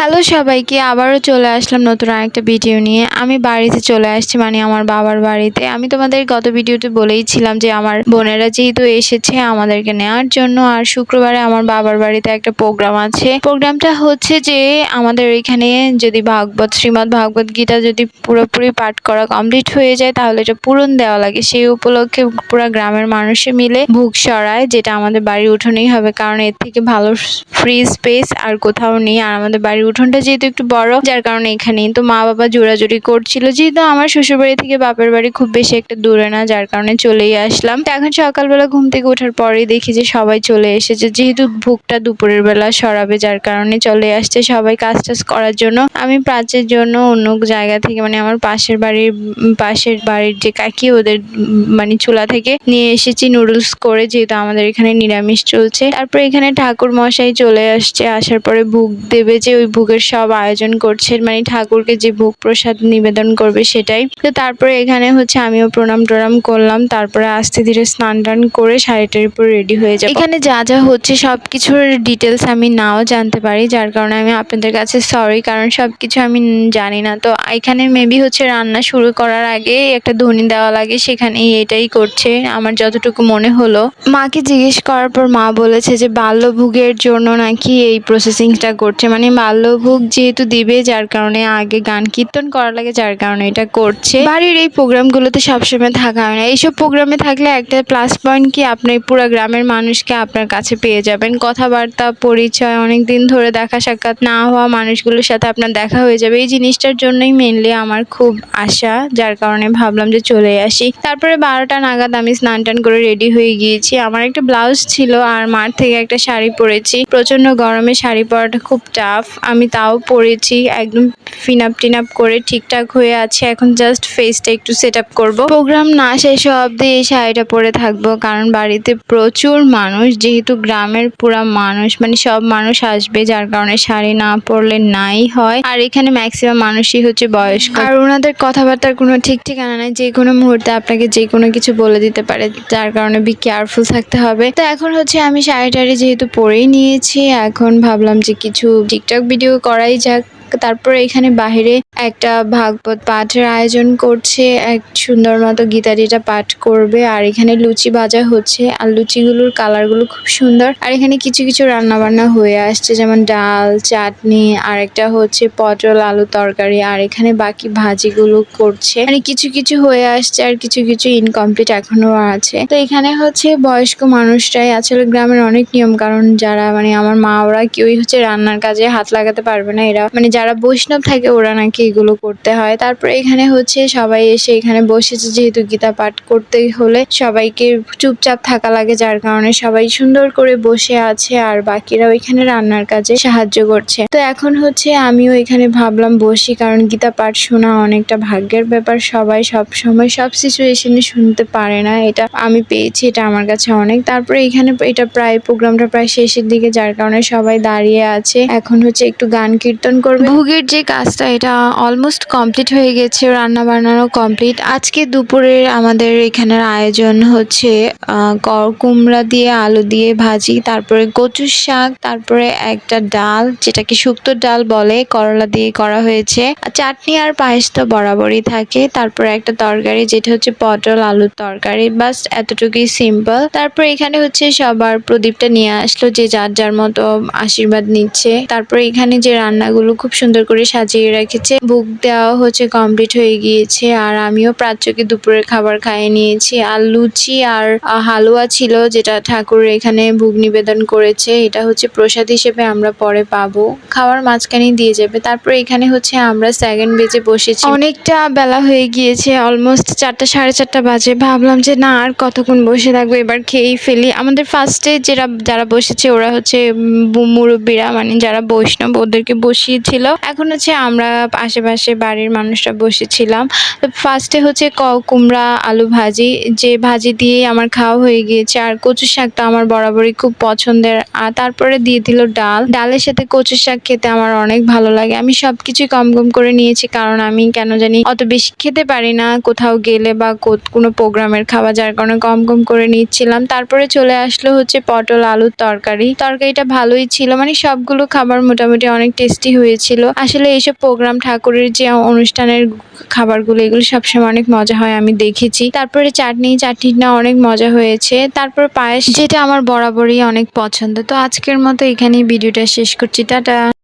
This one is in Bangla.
হ্যালো সবাইকে, আবারও চলে আসলাম নতুন আরেকটা ভিডিও নিয়ে। আমি বাড়িতে চলে আসছি মানে আমার বাবার বাড়িতে। আমি তোমাদের গত ভিডিওতে বলেইছিলাম যে আমার বোনেরা যেহেতু এসেছে আমাদেরকে নেওয়ার জন্য, আর শুক্রবারে আমার বাবার বাড়িতে একটা প্রোগ্রাম আছে। প্রোগ্রামটা হচ্ছে যে আমাদের এখানে যদি ভাগবত শ্রীমৎ ভাগবত গীতা যদি পুরোপুরি পাঠ করা কমপ্লিট হয়ে যায়, তাহলে এটা পূরণ দেওয়া লাগে। সেই উপলক্ষে পুরো গ্রামের মানুষে মিলে ভুগ সরায়, যেটা আমাদের বাড়ির উঠোনেই হবে। কারণ এর থেকে ভালো ফ্রি স্পেস আর কোথাও নেই, আর আমাদের বাড়ির উঠোনটা যেহেতু একটু বড়, যার কারণে এখানেই। তো মা বাবা জোড়াজুড়ি করছিল, যেহেতু আমার শ্বশুরবাড়ি থেকে বাপের বাড়ি খুব বেশি একটা দূরে না, যার কারণে চলেই আসলাম। তো এখন সকালবেলা ঘুম থেকে ওঠার পরেই দেখি যে সবাই চলে এসেছে, যেহেতু ভুগটা দুপুরের বেলা সরাবে, যার কারণে চলে আসছে সবাই কাজ টাজ করার জন্য। আমি প্রাচের জন্য অন্য জায়গা থেকে মানে আমার পাশের বাড়ির পাশের বাড়ির যে কাকি, ওদের মানে চুলা থেকে নিয়ে এসেছি নুডলস করে, যেহেতু আমাদের এখানে নিরামিষ চলছে। তারপর এখানে ঠাকুর মশাই চলে আসছে, আসার পরে ভোগ দেবে যে ওই ভোগের সব আয়োজন করছে মানে ঠাকুরকে যে ভোগ প্রসাদ নিবেদন করবে সেটাই। তো তারপরে এখানে হচ্ছে আমিও প্রণাম টনাম করলাম, তারপরে আস্তে ধীরে স্নান টান করে শাড়িটার উপর রেডি হয়ে যায় এখানে যা যা হচ্ছে সব কিছুর ডিটেলস আমি নাও জানতে পারি, যার কারণে আমি আপনাদের কাছে সরি, কারণ সব কিছু আমি জানি না। তো এখানে মেবি হচ্ছে রান্না শুরু করার আগে একটা ধ্বনি দেওয়া লাগে সেখানে এটাই করছে, আমার যতটুকু মনে হলো। মাকে জিজ্ঞেস করার পর মা বলেছে যে, বাল্যভোগের জন্য নাকি এই প্রসেসিংটা করছে মানে বাল্যভোগ যেহেতু দিবে, যার কারণে আগে গান কীর্তন করা লাগে, যার কারণে এটা করছে। বাড়ির এই প্রোগ্রামগুলোতে সবসময় থাকা হয় না। এইসব প্রোগ্রামে থাকলে একটা প্লাস পয়েন্ট কি আপনি পুরো গ্রামের মানুষকে আপনার কাছে পেয়ে যাবেন। কথাবার্তা, পরিচয় অনেক দিন ধরে দেখা সাক্ষাৎ না হওয়া মানুষগুলোর সাথে আপনার দেখা হয়ে যাবে। এই জিনিসটার জন্যই মেনলি আমার খুব আশা, যার কারণে ভাবলাম যে চলে আসি। তারপরে বারোটা নাগাদ আমি স্নান টান করে রেডি হয়ে গিয়েছি। আমার একটা ব্লাউজ ছিল আর মার থেকে একটা শাড়ি পরেছি। প্রচণ্ড গরমে শাড়ি পরাটা খুব টাফ আমি তাও পরেছি একদম ফিনাপ টিনাপ করে ঠিকঠাক হয়ে আছে। এখন জাস্ট ফেসটা একটু সেট আপ করব। প্রোগ্রাম না শেষ অবধি এই শাড়িটা পরে থাকব, কারণ বাড়িতে প্রচুর মানুষ, যেহেতু গ্রামের পুরা মানুষ মানে সব মানুষ আসবে, যার কারণে শাড়ি না পরলে নাই হয়। আর এখানে ম্যাক্সিমাম মানুষই হচ্ছে বয়স্ক। আর ওনাদের কথাবার্তার কোনো ঠিক ঠিকানা নাই, যে কোনো মুহূর্তে আপনাকে যে কোনো কিছু বলে দিতে পারে, যার কারণে বি কেয়ারফুল থাকতে হবে। তো এখন হচ্ছে আমি শাড়ি টাড়ি যেহেতু পরেই নিয়েছি, এখন ভাবলাম যে কিছু টিকটক ভিডিও করাই যাক। তারপর এখানে বাহিরে একটা ভাগবত পাঠের আয়োজন করছে, এক সুন্দর মতো গীতারিটা পাঠ করবে, আর এখানে লুচি ভাজা হচ্ছে, আর লুচিগুলোর কালারগুলো খুব সুন্দর। আর এখানে কিছু কিছু রান্না বান্না হয়ে আসছে, যেমন ডাল, চাটনি, আর একটা হচ্ছে পটল, আলু তরকারি, আর এখানে বাকি ভাজিগুলো করছে। মানে কিছু কিছু হয়ে আসছে, আর কিছু কিছু ইনকমপ্লিট এখনও আছে। তো এখানে হচ্ছে বয়স্ক মানুষরাই আসলে গ্রামের অনেক নিয়ম কারণ যারা মানে আমার মা, ওরা কেউই হচ্ছে রান্নার কাজে হাত লাগাতে পারবে না। এরা মানে যারা বৈষ্ণব থাকে ওরা নাকি এগুলো করতে হয়। তারপরে এখানে হচ্ছে সবাই এসে এখানে বসেছে যেহেতু গীতা পাঠ করতে হলে। সবাইকে চুপচাপ থাকা লাগে, যার কারণে সবাই সুন্দর করে বসে আছে আর বাকিরাও এখানে রান্নার কাজে সাহায্য করছে। তো এখন হচ্ছে আমিও এখানে ভাবলাম বসি, কারণ গীতা পাঠ শোনা অনেকটা ভাগ্যের ব্যাপার। সবাই সব সময় সব সিচুয়েশনে শুনতে পারে না। এটা আমি পেয়েছি, এটা আমার কাছে অনেক। তারপরে এখানে এটা প্রায়, প্রোগ্রামটা প্রায় শেষের দিকে, যার কারণে সবাই দাঁড়িয়ে আছে। এখন হচ্ছে একটু গান কীর্তন করবে। ভোগের যে কাজটা, এটা অলমোস্ট কমপ্লিট হয়ে গেছে রান্না বান্নাও কমপ্লিট আজকে দুপুরের আমাদের এখানের আয়োজন হচ্ছে কুমড়া দিয়ে আলু দিয়ে ভাজি, তারপরে কচুর শাক, তারপরে একটা ডাল, যেটাকে শুক্তোর ডাল বলে, করলা দিয়ে করা হয়েছে। চাটনি আর পায়েস তো বরাবরই থাকে। তারপরে একটা তরকারি, যেটা হচ্ছে পটল আলুর তরকারি। বাস এতটুকুই সিম্পল তারপর এখানে হচ্ছে সবার প্রদীপটা নিয়ে আসলো, যে যার যার মতো আশীর্বাদ নিচ্ছে। তারপরে এখানে যে রান্নাগুলো খুব সুন্দর করে সাজিয়ে রেখেছে। বুক দেওয়া হচ্ছে কমপ্লিট হয়ে গিয়েছে আর আমিও প্রাচ্যকে দুপুরের খাবার খাইয়ে নিয়েছি। আর লুচি আর হালুয়া ছিল যেটা ঠাকুর এখানে ভোগ নিবেদন করেছে। এটা হচ্ছে প্রসাদ হিসেবে আমরা পরে পাবো। খাওয়ার মাঝখানেই দিয়ে যাবে। তারপর এখানে হচ্ছে আমরা সেকেন্ড বেজে বসেছি। অনেকটা বেলা হয়ে গিয়েছে অলমোস্ট চারটা, সাড়ে চারটা বাজে। ভাবলাম যে না, আর কতক্ষণ বসে থাকব? এবার খেয়েই ফেলি। আমাদের ফার্স্টে যারা যারা বসেছে, ওরা হচ্ছে মুরব্বীরা মানে যারা বৈষ্ণব, ওদেরকে বসিয়েছিল। এখন হচ্ছে আমরা আশেপাশে বাড়ির মানুষরা বসেছিলাম। তো ফার্স্টে হচ্ছে ক- কুমড়া, আলু ভাজি। যে ভাজি দিয়ে আমার খাওয়া হয়ে গিয়েছে। আর কচু শাকটা আমার বরাবরই খুব পছন্দের। আর তারপরে দিয়ে দিল ডাল। ডালের সাথে কচু শাক খেতে আমার অনেক ভালো লাগে। আমি সবকিছুই কম কম করে নিয়েছি। কারণ আমি কেন জানি অত বেশি খেতে পারি না। কোথাও গেলে বা কোনো প্রোগ্রামের খাবার যার কারণে কম কম করে নিচ্ছিলাম। তারপরে চলে আসলো হচ্ছে পটল, আলুর তরকারি। তরকারিটা ভালোই ছিল। মানে সবগুলো খাবার মোটামুটি অনেক টেস্টি হয়েছিল। আসলে এইসব প্রোগ্রাম ঠাকুরের যে অনুষ্ঠানের খাবারগুলো, এগুলো সবসময় অনেক মজা হয়, আমি দেখেছি। তারপরে চাটনি চাটনি না অনেক মজা হয়েছে। তারপর পায়েস, যেটা আমার বরাবরই অনেক পছন্দ। তো আজকের মতো এখানেই ভিডিওটা শেষ করছি। টাটা!